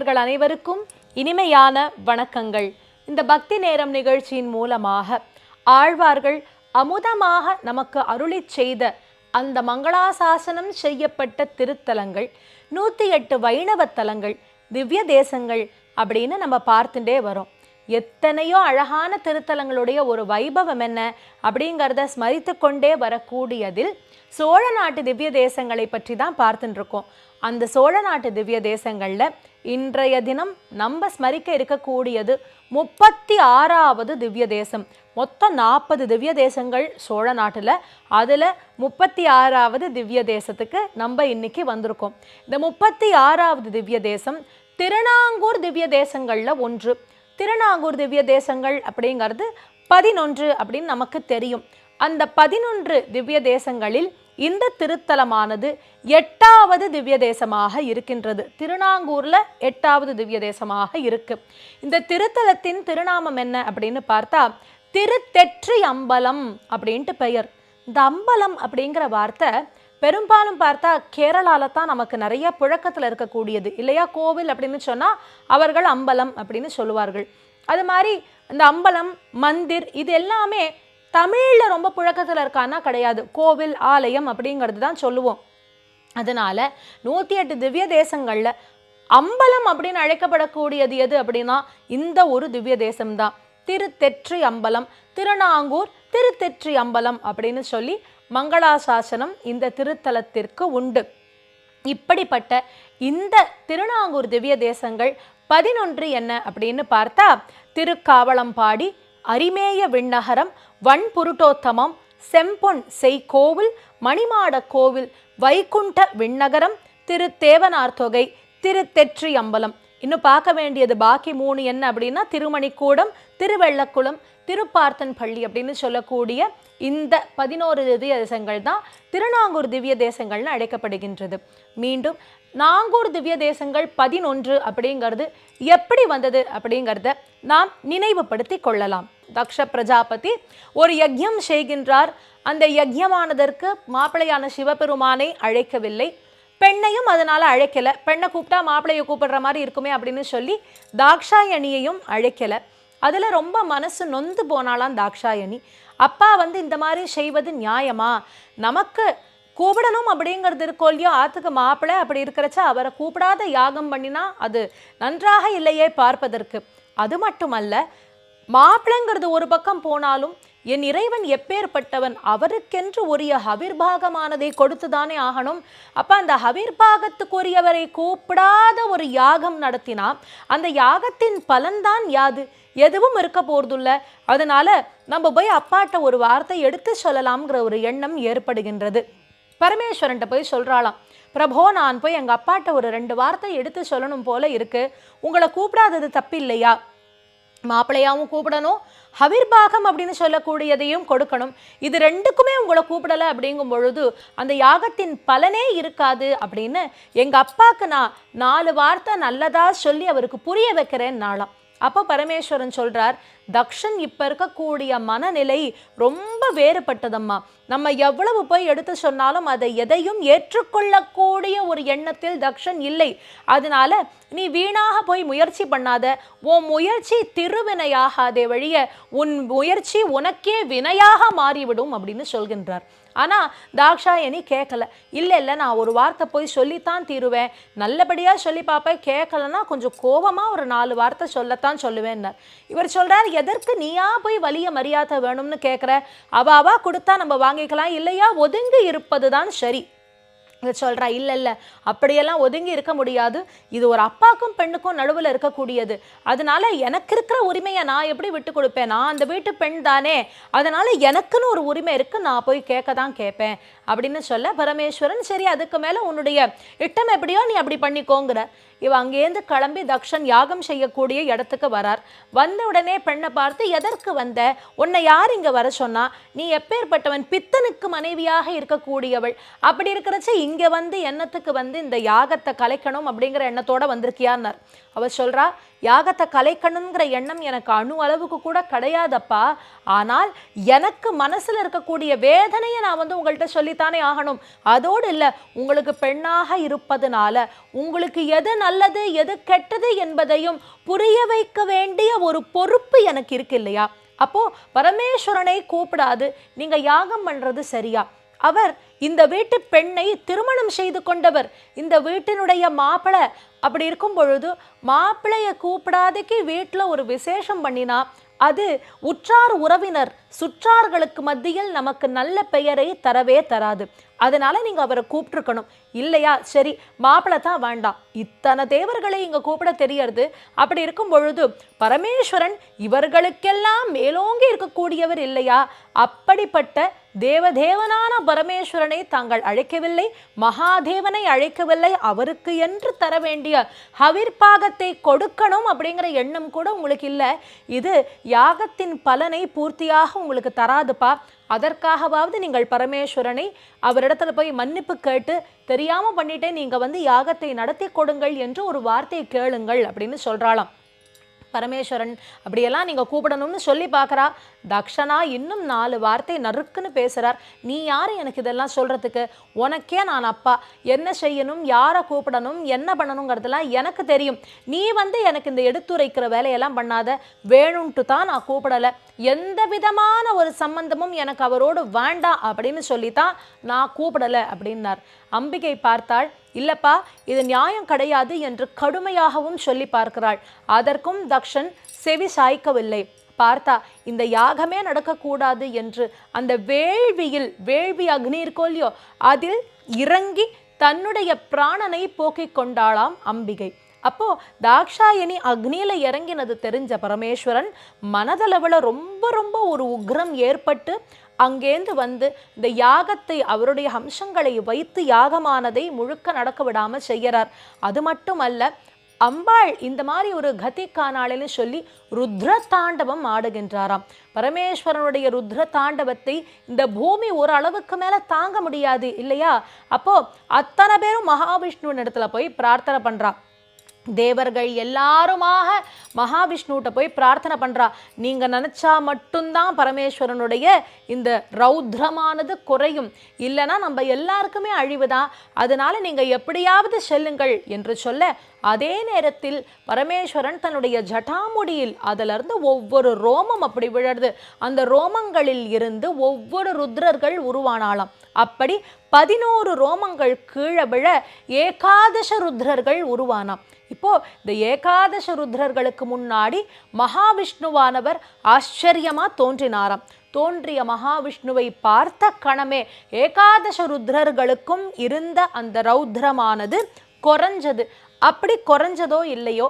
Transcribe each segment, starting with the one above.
நேயர்கள் அனைவருக்கும் இனிமையான வணக்கங்கள். இந்த பக்தி நேரம் நிகழ்ச்சியின் மூலமாக ஆழ்வார்கள் அமுதமாக நமக்கு அருளி செய்த அந்த மங்களாசாசனம் செய்யப்பட்ட திருத்தலங்கள் நூற்றி எட்டு வைணவ தலங்கள் திவ்ய தேசங்கள் அப்படின்னு நம்ம பார்த்துட்டே வரோம். எத்தனையோ அழகான திருத்தலங்களுடைய ஒரு வைபவம் என்ன அப்படிங்கிறத ஸ்மரித்து கொண்டே வரக்கூடியதில் சோழ நாட்டு திவ்ய தேசங்களை பற்றி தான் பார்த்துட்டு இருக்கோம். அந்த சோழ நாட்டு திவ்ய தேசங்களில் இன்றைய தினம் நம்ம ஸ்மரிக்க இருக்கக்கூடியது முப்பத்தி ஆறாவது திவ்ய தேசம் மொத்தம் நாற்பது திவ்ய தேசங்கள் சோழ நாட்டில். அதில் முப்பத்தி ஆறாவது திவ்ய தேசத்துக்கு நம்ம இன்னைக்கு வந்திருக்கோம். இந்த முப்பத்தி ஆறாவது திவ்ய தேசம் திருநாங்கூர் திவ்ய தேசங்களில் ஒன்று. திருநாங்கூர் திவ்ய தேசங்கள் அப்படிங்கிறது பதினொன்று அப்படின்னு நமக்கு தெரியும். அந்த பதினொன்று திவ்ய தேசங்களில் இந்த திருத்தலமானது எட்டாவது திவ்ய தேசமாக இருக்கின்றது. திருநாங்கூரில் எட்டாவது திவ்ய தேசமாக இருக்கு. இந்த திருத்தலத்தின் திருநாமம் என்ன அப்படின்னு பார்த்தா திருத்தெற்றி அம்பலம் அப்படின்ட்டு பெயர். இந்த அம்பலம் அப்படிங்கிற வார்த்தை பெரும்பாலும் பார்த்தா கேரளால தான் நமக்கு நிறைய புழக்கத்தில் இருக்கக்கூடியது. இல்லையா? கோவில் அப்படின்னு சொன்னால் அவர்கள் அம்பலம் அப்படின்னு சொல்லுவார்கள். அது மாதிரி இந்த அம்பலம் மந்திர் இது எல்லாமே தமிழில் ரொம்ப புழக்கத்தில் இருக்கான்னா கிடையாது. கோவில் ஆலயம் அப்படிங்கிறது தான் சொல்லுவோம். அதனால நூற்றி எட்டு திவ்ய தேசங்களில் அம்பலம் அப்படின்னு அழைக்கப்படக்கூடியது எது அப்படின்னா இந்த ஒரு திவ்ய தேசம்தான். திருத்தெற்றி அம்பலம் திருநாங்கூர் திருத்தெற்றி அம்பலம் அப்படின்னு சொல்லி மங்களாசாசனம் இந்த திருத்தலத்திற்கு உண்டு. இப்படிப்பட்ட இந்த திருநாங்கூர் திவ்ய தேசங்கள் பதினொன்று என்ன அப்படின்னு பார்த்தா திருக்காவளம்பாடி அரிமேய விண்ணகரம் வன்புருட்டோத்தமம் செம்பொன் செய்கோவில் மணிமாட கோவில் வைகுண்ட விண்ணகரம் திருத்தேவனார் தொகை திருத்தெற்றி அம்பலம் இன்னும் பார்க்க வேண்டியது பாக்கி மூணு என்ன அப்படின்னா திருமணிக்கூடம் திருவெள்ளக்குளம் திருப்பார்த்தன் பள்ளி அப்படின்னு சொல்லக்கூடிய இந்த பதினோரு திவ்ய தேசங்கள் தான் திருநாங்கூர் திவ்ய தேசங்கள்னு அழைக்கப்படுகின்றது. மீண்டும் நாங்கூர் திவ்ய தேசங்கள் பதினொன்று அப்படிங்கிறது எப்படி வந்தது அப்படிங்கிறத நாம் நினைவுபடுத்தி கொள்ளலாம். தக்ஷ பிரஜாபதி ஒரு யஜ்யம் செய்கின்றார். அந்த யஜ்யமானதற்கு மாப்பிள்ளையான சிவபெருமானை அழைக்கவில்லை. பெண்ணையும் அதனால் அழைக்கலை. பெண்ணை கூப்பிட்டா மாப்பிள்ளையை கூப்பிடுற மாதிரி இருக்குமே அப்படின்னு சொல்லி தாக்ஷாயணியையும் அழைக்கலை. அதில் ரொம்ப மனசு நொந்து போனாலாம் தாக்ஷாயணி. அப்பா வந்து இந்த மாதிரி செய்வது நியாயமா? நமக்கு கூப்பிடணும் அப்படிங்கிறது இருக்கோ இல்லையோ ஆற்றுக்கு மாப்பிள்ளை அப்படி இருக்கிறச்ச அவரை கூப்பிடாத யாகம் பண்ணினா அது நன்றாக இல்லையே பார்ப்பதற்கு. அது மட்டுமல்ல மாப்பிளங்கிறது ஒரு பக்கம் போனாலும் என் இறைவன் எப்பேற்பட்டவன் அவருக்கென்று உரிய ஹவிர்பாகமானதை கொடுத்துதானே ஆகணும். அப்ப அந்த ஹவிர்பாகத்துக்குரியவரை கூப்பிடாத ஒரு யாகம் நடத்தினா அந்த யாகத்தின் பலன்தான் யாது? எதுவும் இருக்க போறதில்ல. அதனால நம்ம போய் அப்பாட்ட ஒரு வார்த்தை எடுத்து சொல்லலாம்ங்கிற ஒரு எண்ணம் ஏற்படுகின்றது. பரமேஸ்வரன்ட்ட போய் சொல்றாளாம் பிரபோ நான் போய் எங்கள் அப்பாட்ட ஒரு ரெண்டு வார்த்தை எடுத்து சொல்லணும் போல இருக்கு. உங்களை கூப்பிடாதது தப்பு இல்லையா மாப்பிள்ளையாகவும் கூப்பிடணும். ஹவிர்பாகம் அப்படின்னு சொல்லக்கூடியதையும் கொடுக்கணும். இது ரெண்டுக்குமே உங்களை கூப்பிடலை அப்படிங்கும் பொழுது அந்த யாகத்தின் பலனே இருக்காது அப்படின்னு எங்கள் அப்பாக்கு நான் நாலு வார்த்தை நல்லதாக சொல்லி அவருக்கு புரிய வைக்கிறேன் நாளாம். அப்போ பரமேஸ்வரன் சொல்கிறார் தக்ஷன் இப்போ இருக்கக்கூடிய மனநிலை ரொம்ப வேறுபட்டதம்மா. நம்ம எவ்வளவு போய் எடுத்து சொன்னாலும் அதை எதையும் ஏற்றுக்கொள்ளக்கூடிய ஒரு எண்ணத்தில் தக்ஷன் இல்லை. அதனால நீ வீணாக போய் முயற்சி பண்ணாத. உன் முயற்சி திருவினையாகாதே வழிய உன் முயற்சி உனக்கே வினையாக மாறிவிடும் அப்படின்னு சொல்கின்றார். ஆனால் தாக்ஷாயணி கேட்கல இல்லை இல்லை நான் ஒரு வார்த்தை போய் சொல்லித்தான் தீருவேன். நல்லபடியாக சொல்லி பார்ப்பேன் கேட்கலன்னா கொஞ்சம் கோபமாக ஒரு நாலு வார்த்தை சொல்லத்தான் சொல்லுவேன்னார். இவர் சொல்கிறார் எதற்கு நீயா போய் வலிய மரியாதை வேணும்னு கேட்குற அவாவா கொடுத்தா நம்ம வாங்கிக்கலாம். இல்லையா? ஒதுங்கி இருப்பது தான் சரி. சொல்கிறா இல்லை இல்லை அப்படியெல்லாம் ஒதுங்கி இருக்க முடியாது. இது ஒரு அப்பாக்கும் பெண்ணுக்கும் நடுவில் இருக்கக்கூடியது. அதனால எனக்கு இருக்கிற உரிமையை நான் எப்படி விட்டு கொடுப்பேன்? நான் அந்த வீட்டு பெண் தானே. அதனால எனக்குன்னு ஒரு உரிமை இருக்கு. நான் போய் கேட்க தான் கேட்பேன். அப்படின்னு சொல்ல பரமேஸ்வரன் சரி அதுக்கு மேலே உன்னுடைய இட்டம் எப்படியோ நீ அப்படி பண்ணிக்கோங்கிற. இவ அங்கேருந்து கிளம்பி தக்ஷன் யாகம் செய்யக்கூடிய இடத்துக்கு வரார். வந்த உடனே பெண்ணை பார்த்து எதற்கு வந்த? உன்னை யார் இங்க வர சொன்னா? நீ எப்பேற்பட்டவன்? பித்தனுக்கு மனைவியாக இருக்கக்கூடியவள். அப்படி இருக்கிறச்ச இங்க வந்து எண்ணத்துக்கு வந்து இந்த யாகத்தை கலைக்கணும் அப்படிங்கிற எண்ணத்தோட வந்திருக்கியான்னார். அவர் சொல்றா யாகத்தை கலைக்கணுங்கிற எண்ணம் எனக்கு அணு அளவுக்கு கூட கிடையாதப்பா. ஆனால் எனக்கு மனசுல இருக்கக்கூடிய வேதனையை நான் வந்து உங்கள்கிட்ட சொல்லித்தானே ஆகணும். அதோடு இல்லை உங்களுக்கு பெண்ணாக இருப்பதனால உங்களுக்கு எது நல்லது எது கெட்டது என்பதையும் புரிய வைக்க வேண்டிய ஒரு பொறுப்பு எனக்கு இருக்கு இல்லையா? அப்போ பரமேஸ்வரனை கூப்பிடாது நீங்க யாகம் பண்றது சரியா? அவர் இந்த வீட்டு பெண்ணை திருமணம் செய்து கொண்டவர் இந்த வீட்டினுடைய மாப்பிள்ளை அப்படி இருக்கும் பொழுது மாப்பிள்ளைய கூப்பிடாதக்கு வீட்டில் ஒரு விசேஷம் பண்ணினா அது உற்றார் உறவினர் சுற்றார்களுக்கு மத்தியில் நமக்கு நல்ல பெயரை தரவே தராது. அதனால நீங்க அவரை கூப்பிட்டுருக்கணும். இல்லையா? சரி மாப்பிள்ளை தான் வேண்டாம். இத்தனை தேவர்களை இங்க கூப்பிட தெரியறது அப்படி இருக்கும் பொழுது பரமேஸ்வரன் இவர்களுக்கெல்லாம் மேலோங்கி இருக்கக்கூடியவர் இல்லையா? அப்படிப்பட்ட தேவதேவனான பரமேஸ்வரனை தாங்கள் அழைக்கவில்லை மகாதேவனை அழைக்கவில்லை அவருக்கு என்று தர வேண்டிய ஹவிர்பாகத்தை கொடுக்கணும் அப்படிங்கிற எண்ணம் கூட உங்களுக்கு இல்லை. இது யாகத்தின் பலனை பூர்த்தியாக உங்களுக்கு தராதுப்பா. அதற்காகவாவது நீங்கள் பரமேஸ்வரனை அவரிடத்துல போய் மன்னிப்பு கேட்டு தெரியாமல் பண்ணிட்டே நீங்க வந்து யாகத்தை நடத்தி கொடுங்கள் என்று ஒரு வார்த்தையை கேளுங்கள் அப்படின்னு சொல்கிறாளாம் பரமேஸ்வரன். அப்படியெல்லாம் நீங்கள் கூப்பிடணும்னு சொல்லி பார்க்குறா. தக்ஷனா இன்னும் நாலு வார்த்தை நறுக்குன்னு பேசுகிறார் நீ யார் எனக்கு இதெல்லாம் சொல்கிறதுக்கு உனக்கே நான் அப்பா. என்ன செய்யணும்? யாரை கூப்பிடணும்? என்ன பண்ணணுங்கிறதெல்லாம் எனக்கு தெரியும். நீ வந்து எனக்கு இந்த எடுத்துரைக்கிற வேலையெல்லாம் பண்ணாத. வேணும்ட்டு தான் நான் கூப்பிடலை. எந்த விதமான ஒரு சம்பந்தமும் எனக்கு அவரோடு வேண்டாம் அப்படின்னு சொல்லித்தான் நான் கூப்பிடலை அப்படின்னார். அம்பிகை பார்த்தாள். இல்லப்பா இது நியாயம் கிடையாது என்று கடுமையாகவும் சொல்லி பார்க்கிறாள். அதற்கும் தக்ஷன் செவி சாய்க்கவில்லை. பார்த்தா இந்த யாகமே நடக்கக்கூடாது என்று அந்த வேள்வியில் வேள்வி அக்னி இருக்கோல்லையோ அதில் இறங்கி தன்னுடைய பிராணனை போக்கிக் கொண்டாளாம் அம்பிகை. அப்போது தாக்ஷாயணி அக்னியில் இறங்கினது தெரிஞ்ச பரமேஸ்வரன் மனதளவில் ரொம்ப ரொம்ப ஒரு உக்ரம் ஏற்பட்டு அங்கேருந்து வந்து இந்த யாகத்தை அவருடைய அம்சங்களை வைத்து யாகமானதை முழுக்க நடக்க விடாமல் செய்கிறார். அது மட்டுமல்ல அம்பாள் இந்த மாதிரி ஒரு கதி காணாளின்னு சொல்லி ருத்ர தாண்டவம் ஆடுகின்றாராம். பரமேஸ்வரனுடைய ருத்ர தாண்டவத்தை இந்த பூமி ஒரு அளவுக்கு மேலே தாங்க முடியாது இல்லையா? அப்போ அத்தனை பேரும் மகாவிஷ்ணுவின் இடத்துல போய் பிரார்த்தனை பண்ணுறான் தேவர்கள் எல்லாருமாக மகாவிஷ்ணுகிட்ட போய் பிரார்த்தனை பண்றா. நீங்க நினைச்சா மட்டும்தான் பரமேஸ்வரனுடைய இந்த ரௌத்ரமானது குறையும். இல்லைன்னா நம்ம எல்லாருக்குமே அழிவுதான். அதனால நீங்க எப்படியாவது செல்லுங்கள் என்று சொல்ல அதே நேரத்தில் பரமேஸ்வரன் தன்னுடைய ஜட்டாமுடியில் அதிலிருந்து ஒவ்வொரு ரோமம் அப்படி விழருது அந்த ரோமங்களில் இருந்து ஒவ்வொரு ருத்ரர்கள் உருவானாலாம் அப்படி பதினோரு ரோமங்கள் கீழே விழ ஏகாதச ருத்ரர்கள் உருவானாம். இப்போ இந்த ஏகாதச ருத்ரர்களுக்கு முன்னாடி மகாவிஷ்ணுவானவர் ஆச்சரியமா தோன்றினாராம். தோன்றிய மகாவிஷ்ணுவை பார்த்த கணமே ஏகாதச ருத்ரர்களுக்கும் இருந்த அந்த ரௌத்ரமானது குறைஞ்சது. அப்படி குறைஞ்சதோ இல்லையோ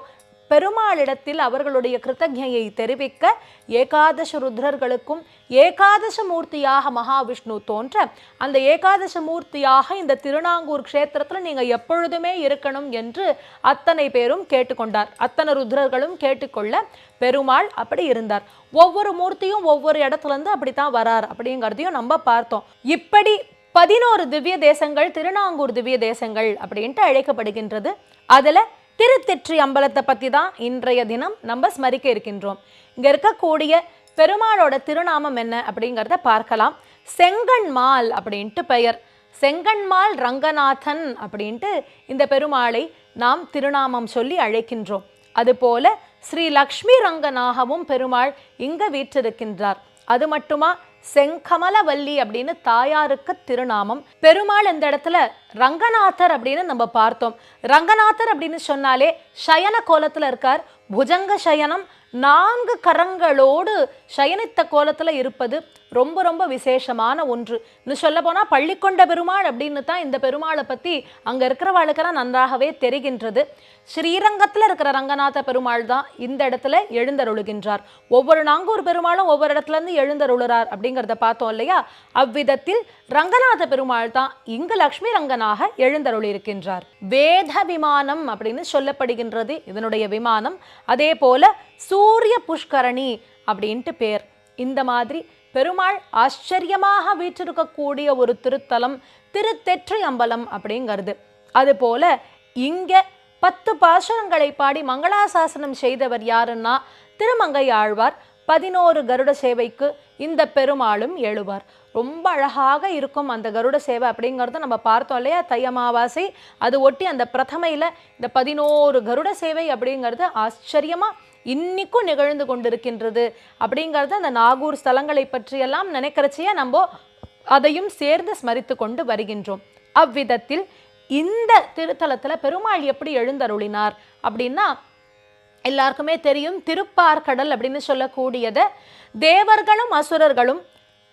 பெருமாளிடத்தில் அவர்களுடைய கிருத்தஜையை தெரிவிக்க ஏகாதச ருத்ரர்களுக்கும் ஏகாதச மூர்த்தியாக மகாவிஷ்ணு தோன்ற அந்த ஏகாதச மூர்த்தியாக இந்த திருநாங்கூர் க்ஷேத்திரத்தில் நீங்கள் எப்பொழுதுமே இருக்கணும் என்று அத்தனை பேரும் கேட்டுக்கொண்டார். அத்தனை ருத்ரர்களும் கேட்டுக்கொள்ள பெருமாள் அப்படி இருந்தார். ஒவ்வொரு மூர்த்தியும் ஒவ்வொரு இடத்துலேருந்து அப்படி தான் வரார் அப்படிங்கிறதையும் நம்ம பார்த்தோம். இப்படி பதினோரு திவ்ய தேசங்கள் திருநாங்கூர் திவ்ய தேசங்கள் அப்படின்ட்டு அழைக்கப்படுகின்றது. அதில் திருத்தெற்றி அம்பலத்தை பற்றி தான் இன்றைய தினம் நம்ம ஸ்மரிக்க இருக்கின்றோம். இங்கே இருக்கக்கூடிய பெருமாளோட திருநாமம் என்ன அப்படிங்கிறத பார்க்கலாம். செங்கன்மால் அப்படின்ட்டு பெயர். செங்கன்மால் ரங்கநாதன் அப்படின்ட்டு இந்த பெருமாளை நாம் திருநாமம் சொல்லி அழைக்கின்றோம். அதுபோல ஸ்ரீ லக்ஷ்மி ரங்கனாகவும் பெருமாள் இங்கே வீற்றிருக்கின்றார். அது மட்டுமா? செங்கமலவல்லி அப்படின்னு தாயாருக்கு திருநாமம். பெருமாள் இந்த இடத்துல? ரங்கநாதர் அப்படின்னு நம்ம பார்த்தோம். ரங்கநாதர் அப்படின்னு சொன்னாலே சயன கோலத்துல இருக்கார். புஜங்க சயனம் நான்கு கரங்களோடு சயனித்த கோலத்துல இருப்பது ரொம்ப ரொம்ப விசேஷமான ஒன்று. இன்னும் சொல்ல போனால் பள்ளிக்கொண்ட பெருமாள் அப்படின்னு தான் இந்த பெருமாளை பத்தி அங்க இருக்கிறவாளுக்கெல்லாம் நன்றாகவே தெரிகின்றது. ஸ்ரீரங்கத்துல இருக்கிற ரங்கநாத பெருமாள் தான் இந்த இடத்துல எழுந்தருளுகின்றார். ஒவ்வொரு நாங்கூர் பெருமாளும் ஒவ்வொரு இடத்துல இருந்து எழுந்தருளுறார் அப்படிங்கிறத பார்த்தோம் இல்லையா? அவ்விதத்தில் ரங்கநாத பெருமாள் தான் இங்கு லக்ஷ்மி ரங்கனாக எழுந்தருளி இருக்கின்றார் வேத விமானம் அப்படின்னு சொல்லப்படுகின்றது இதனுடைய விமானம். அதே போல சூரிய புஷ்கரணி அப்படின்ட்டு பேர். இந்த மாதிரி பெருமாள் ஆச்சரியமாக வீற்றிருக்கக்கூடிய ஒரு திருத்தலம் திருத்தெற்றி அம்பலம் அப்படிங்கிறது. அதுபோல இங்க பத்து பாசுரங்களை பாடி மங்களாசாசனம் செய்தவர் யாருன்னா திருமங்கை ஆழ்வார் பதினோரு கருட சேவைக்கு இந்த பெருமாளும் எழுவார். ரொம்ப அழகாக இருக்கும் அந்த கருட சேவை அப்படிங்கிறத நம்ம பார்த்தோம் இல்லையா? தை அமாவாசை அது ஒட்டி அந்த பிரதமையில் இந்த பதினோரு கருட சேவை அப்படிங்கிறது ஆச்சரியமாக இன்னிக்கும் நிகழ்ந்து கொண்டிருக்கின்றது அப்படிங்கிறது அந்த நாகூர் ஸ்தலங்களை பற்றியெல்லாம் நினைக்கிறச்சியே நம்ம அதையும் சேர்ந்து ஸ்மரித்து கொண்டு வருகின்றோம். அவ்விதத்தில் இந்த திருத்தலத்தில் பெருமாள் எப்படி எழுந்தருளினார் அப்படின்னா எல்லாருக்குமே தெரியும். திருப்பார்கடல் அப்படின்னு சொல்லக்கூடியதை. தேவர்களும் அசுரர்களும்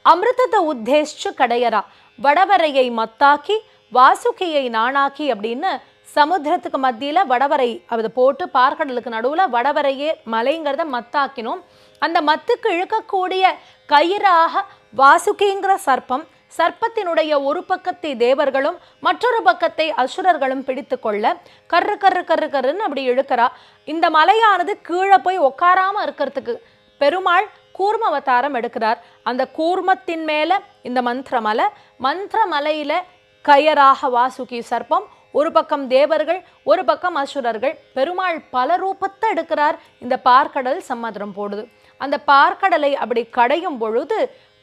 அமிர்தத்தை உத்தேசிச்சு கடையரா வடவரையை மத்தாக்கி வாசுகியை நானாக்கி அப்படின்னு சமுத்திரத்துக்கு மத்தியில் வடவரை அதை போட்டு பார்க்கடலுக்கு நடுவில் வடவரையே மலைங்கிறத மத்தாக்கினோம். அந்த மத்துக்கு இழுக்கக்கூடிய கயிறாக வாசுகிங்கிற சர்ப்பம் சர்ப்பத்தினுடைய ஒரு பக்கத்தை தேவர்களும் மற்றொரு பக்கத்தை அசுரர்களும் பிடித்து கொள்ள கர்ரு கர்ரு கர்ரு கருன்னு அப்படி இழுக்கிறா. இந்த மலையானது கீழே போய் உட்காராம இருக்கிறதுக்கு பெருமாள் கூர்ம அவதாரம் எடுக்கிறார். அந்த கூர்மத்தின் மேல இந்த மந்திரமலை மந்திரமலையில கயராக வாசுகி சர்ப்பம் ஒரு பக்கம் தேவர்கள் ஒரு பக்கம் அசுரர்கள். பெருமாள் பல ரூபத்தை எடுக்கிறார். இந்த பார்க்கடல் சம்மதம் போடுது. அந்த பார்க்கடலை அப்படி கடையும் பொழுது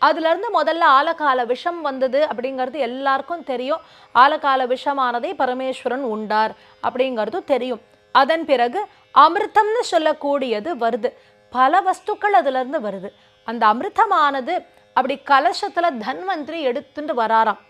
அதுலேருந்து முதல்ல ஆலகால விஷம் வந்தது அப்படிங்கிறது எல்லாருக்கும் தெரியும். ஆலகால விஷமானதை பரமேஸ்வரன் உண்டார் அப்படிங்கிறது தெரியும். அதன் பிறகு அமிர்தம்னு சொல்லக்கூடியது வருது. பல வஸ்துக்கள் அதுலேருந்து வருது. அந்த அமிர்தமானது அப்படி கலசத்தில் தன்வந்திரி எடுத்துட்டு வராராம்.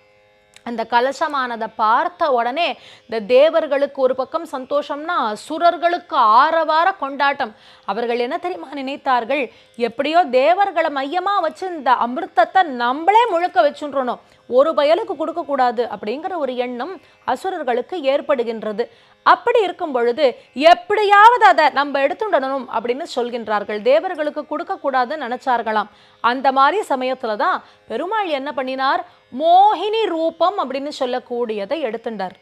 அந்த கலசமானதை பார்த்த உடனே இந்த தேவர்களுக்கு ஒரு பக்கம் சந்தோஷம்னா அசுரர்களுக்கு ஆரவார கொண்டாட்டம். அவர்கள் என்ன தெரியுமா நினைத்தார்கள்? எப்படியோ தேவர்களை மையமாக வச்சு இந்த அமிர்தத்தை நம்மளே முழுக்க வச்சுன்றணும். ஒரு பயலுக்கு கொடுக்கக்கூடாது அப்படிங்கிற ஒரு எண்ணம் அசுரர்களுக்கு ஏற்படுகின்றது. அப்படி இருக்கும் பொழுது எப்படியாவது அதை நம்ம எடுத்துடணும் அப்படின்னு சொல்கின்றார்கள். தேவர்களுக்கு கொடுக்கக்கூடாதுன்னு நினைச்சார்களாம். அந்த மாதிரி சமயத்துல தான் பெருமாள் என்ன பண்ணினார்? மோகினி ரூபம் அப்படின்னு சொல்லக்கூடியதை எடுத்துட்டார்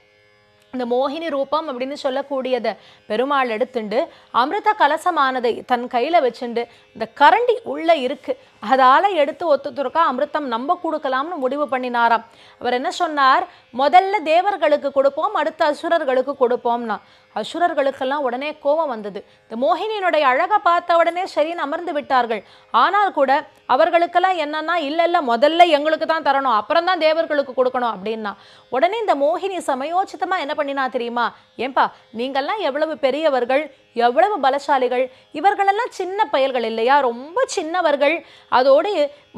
இந்த மோகினி ரூபம் அப்படின்னு சொல்லக்கூடியதை பெருமாள் எடுத்துண்டு அமிர்த கலசமானதை தன் கையில் வச்சுண்டு இந்த கரண்டி உள்ளே இருக்கு அதால எடுத்து ஒத்துத்துருக்கா அமிர்தம் நம்ம கொடுக்கலாம்னு முடிவு பண்ணினாராம். அவர் என்ன சொன்னார்? முதல்ல தேவர்களுக்கு கொடுப்போம் அடுத்து அசுரர்களுக்கு கொடுப்போம்னா. அசுரர்களுக்கெல்லாம் உடனே கோபம் வந்தது. இந்த மோகினியினுடைய அழகை பார்த்த உடனே சரின்னு அமர்ந்து விட்டார்கள். ஆனால் கூட அவர்களுக்கெல்லாம் என்னன்னா இல்லை இல்லை முதல்ல எங்களுக்கு தான் தரணும். அப்புறம் தான் தேவர்களுக்கு கொடுக்கணும். அப்படின்னா உடனே இந்த மோகினி சமயோச்சிதமாக என்ன பண்ணினா தெரியுமா? ஏன்பா நீங்கள்லாம் எவ்வளவு பெரியவர்கள் எவ்வளவு பலசாலிகள். இவர்களெல்லாம் சின்ன பயல்கள் இல்லையா? ரொம்ப சின்னவர்கள். அதோடு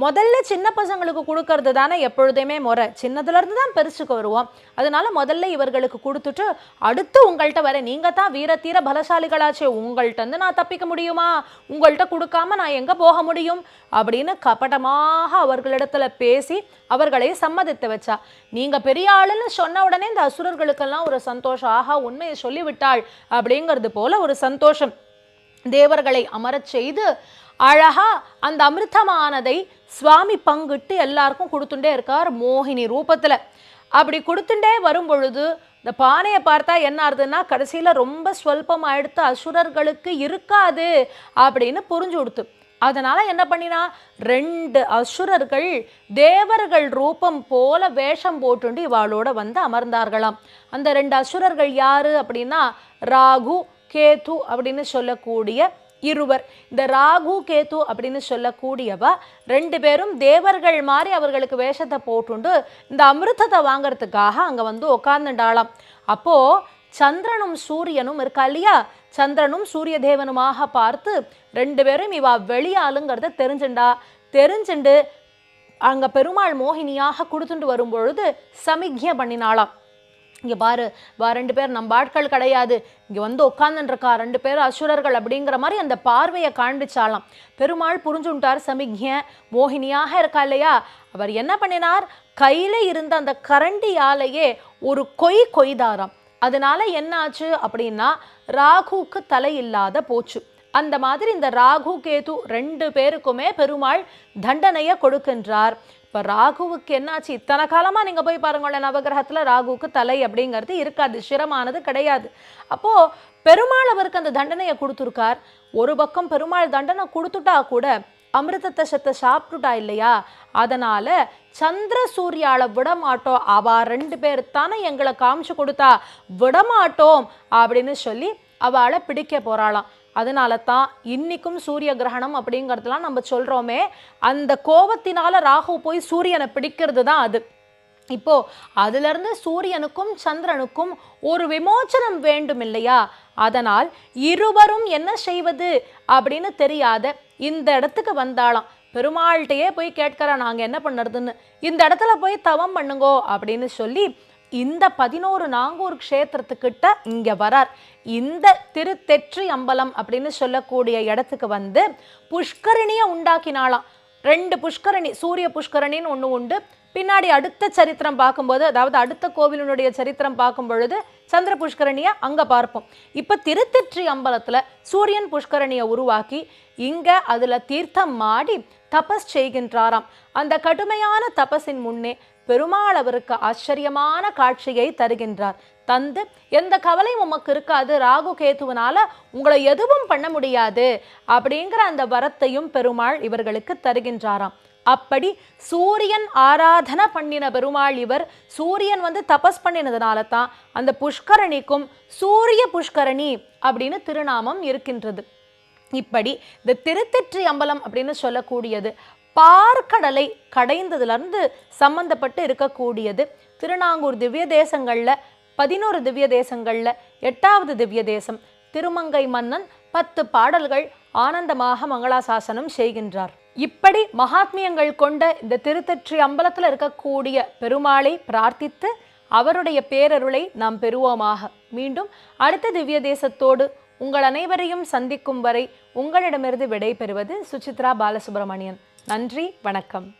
முதல்ல சின்ன பசங்களுக்கு கொடுக்கறது தானே எப்பொழுதுமே முறை. சின்னதுலேருந்து தான் பெருசுக்கு வருவோம். அதனால முதல்ல இவர்களுக்கு கொடுத்துட்டு அடுத்து உங்கள்கிட்ட வர நீங்க தான் வீரத்தீர பலசாலிகளாச்சே உங்கள்கிட்ட இருந்து நான் தப்பிக்க முடியுமா? உங்கள்கிட்ட கொடுக்காம நான் எங்க போக முடியும்? அப்படின்னு கபடமாக அவர்களிடத்துல பேசி அவர்களை சம்மதித்து வச்சா. நீங்க பெரிய ஆளுன்னு சொன்ன உடனே இந்த அசுரர்களுக்கெல்லாம் ஒரு சந்தோஷம். ஆஹா உண்மையை சொல்லிவிட்டாள் அப்படிங்கிறது போல ஒரு சந்தோஷம். தேவர்களை அமரச் செய்து அழகா அந்த அமிர்தமானதை சுவாமி பங்கிட்டு எல்லாருக்கும் கொடுத்துட்டே இருக்கார் மோகினி ரூபத்துல. அப்படி கொடுத்துட்டே வரும் பொழுது இந்த பானையை பார்த்தா என்ன ஆகுதுன்னா கடைசியில் ரொம்ப ஸ்வல்பம் ஆயிடுத்து அசுரர்களுக்கு இருக்காது அப்படின்னு புரிஞ்சு கொடுத்து. அதனால் என்ன பண்ணினா ரெண்டு அசுரர்கள் தேவர்கள் ரூபம் போல வேஷம் போட்டுண்டு இவாளோட வந்து அமர்ந்தார்களாம். அந்த ரெண்டு அசுரர்கள் யாரு அப்படின்னா ராகு கேது அப்படின்னு சொல்லக்கூடிய இருவர். இந்த ராகு கேது அப்படின்னு சொல்லக்கூடியவ ரெண்டு பேரும் தேவர்கள் மாதிரி அவர்களுக்கு வேஷத்தை போட்டுண்டு இந்த அமிர்தத்தை வாங்குறதுக்காக அங்கே வந்து உட்காந்துண்டாளாம் அப்போ சந்திரனும் சூரியனும் இருக்கா இல்லையா சந்திரனும் சூரிய தேவனுமாக பார்த்து ரெண்டு பேரும் இவா வெளியாளுங்கிறத தெரிஞ்சுண்டா. தெரிஞ்சுண்டு அங்கே பெருமாள் மோகினியாக கொடுத்துட்டு வரும்பொழுது சமிக்ஞை பண்ணினாளாம். இங்கே பாரு வா ரெண்டு பேர் நம்ம ஆட்கள் கிடையாது. இங்கே வந்து உட்காந்துருக்கா ரெண்டு பேர் அசுரர்கள் அப்படிங்கிற மாதிரி அந்த பார்வையை காண்பிச்சாலாம். பெருமாள் புரிஞ்சுட்டார் சமிக்ஞ மோகினியாக இருக்கா இல்லையா? அவர் என்ன பண்ணினார்? கையில் இருந்த அந்த கரண்டியாலேயே ஒரு கொய் கொய்தாராம். அதனால என்ன ஆச்சு அப்படின்னா ராகுக்கு தலை இல்லாத போச்சு. அந்த மாதிரி இந்த ராகு கேது ரெண்டு பேருக்குமே பெருமாள் தண்டனையை கொடுக்கின்றார். இப்ப ராகுவுக்கு என்னாச்சு? இத்தனை காலமா நீங்க போய் பாருங்களேன் நவகிரகத்துல ராகுவுக்கு தலை அப்படிங்கிறது இருக்காது சிரமானது கிடையாது. அப்போ பெருமாள் அவருக்கு அந்த தண்டனையை கொடுத்துருக்கார். ஒரு பக்கம் பெருமாள் தண்டனை கொடுத்துட்டா கூட அமிர்தத்தை சத்தை சாப்பிட்டுட்டா இல்லையா? அதனால சந்திர சூர்யாவை விடமாட்டோம் அவ ரெண்டு பேர் தானே எங்களை காமிச்சு கொடுத்தா. விடமாட்டோம் அப்படின்னு சொல்லி அவளை பிடிக்க போறாளாம். அதனால தான் இன்றைக்கும் சூரிய கிரகணம் அப்படிங்கிறதுலாம் நம்ம சொல்கிறோமே அந்த கோபத்தினால ராகு போய் சூரியனை பிடிக்கிறது தான் அது. இப்போ அதுலேருந்து சூரியனுக்கும் சந்திரனுக்கும் ஒரு விமோச்சனம் வேண்டும் இல்லையா அதனால் இருவரும் என்ன செய்வது அப்படின்னு தெரியாத இந்த இடத்துக்கு வந்தாலாம் பெருமாள்கிட்டயே போய் கேட்கிறேன் நாங்கள் என்ன பண்ணுறதுன்னு? இந்த இடத்துல போய் தவம் பண்ணுங்கோ அப்படின்னு சொல்லி இந்த பதினோரு நாங்கூர் க்ஷேத்திரத்துக்கிட்ட இங்க வரார். இந்த திருத்தெற்றி அம்பலம் அப்படின்னு சொல்லக்கூடிய இடத்துக்கு வந்து புஷ்கரணியை உண்டாக்கினாளாம். ரெண்டு புஷ்கரணி சூரிய புஷ்கரணின்னு ஒன்று உண்டு. பின்னாடி அடுத்த சரித்திரம் பார்க்கும்போது அதாவது அடுத்த கோவிலினுடைய சரித்திரம் பார்க்கும் பொழுது சந்திர புஷ்கரணியை அங்கே பார்ப்போம். இப்போ திருத்திற்றி அம்பலத்தில் சூரியன் புஷ்கரணியை உருவாக்கி இங்கே அதில் தீர்த்தம் மாடி தபஸ் செய்கின்றாராம். அந்த கடுமையான தபஸின் முன்னே பெருமாள் அவருக்கு ஆச்சரியமான காட்சியை தருகின்றார். தந்து எந்த கவலையும் உமக்கு இருக்காது ராகு கேதுவனால உங்களை எதுவும் பண்ண முடியாது அப்படிங்கிற அந்த வரத்தையும் பெருமாள் இவர்களுக்கு தருகின்றாராம். அப்படி சூரியன் ஆராதனை பண்ணின பெருமாள் இவர். சூரியன் வந்து தபஸ் பண்ணினதுனால தான் அந்த புஷ்கரணிக்கும் சூரிய புஷ்கரணி அப்படின்னு திருநாமம் இருக்கின்றது. இப்படி இந்த திருத்தெற்றி அம்பலம் அப்படின்னு சொல்லக்கூடியது பார்க்கடலை கடைந்ததுலேருந்து சம்பந்தப்பட்டு இருக்கக்கூடியது. திருநாங்கூர் திவ்ய தேசங்களில் பதினோரு திவ்ய தேசங்களில் எட்டாவது திவ்ய தேசம் திருமங்கை மன்னன் பத்து பாடல்கள் ஆனந்தமாக மங்களாசாசனம் செய்கின்றார். இப்படி மகாத்மியங்கள் கொண்ட இந்த திருத்தெற்றி அம்பலத்தில் இருக்கக்கூடிய பெருமாளை பிரார்த்தித்து அவருடைய பேரருளை நாம் பெறுவோமாக. மீண்டும் அடுத்த திவ்ய தேசத்தோடு உங்கள் அனைவரையும் சந்திக்கும் வரை உங்களிடமிருந்து விடை பெறுவது சுசித்ரா பாலசுப்ரமணியன். நன்றி வணக்கம்.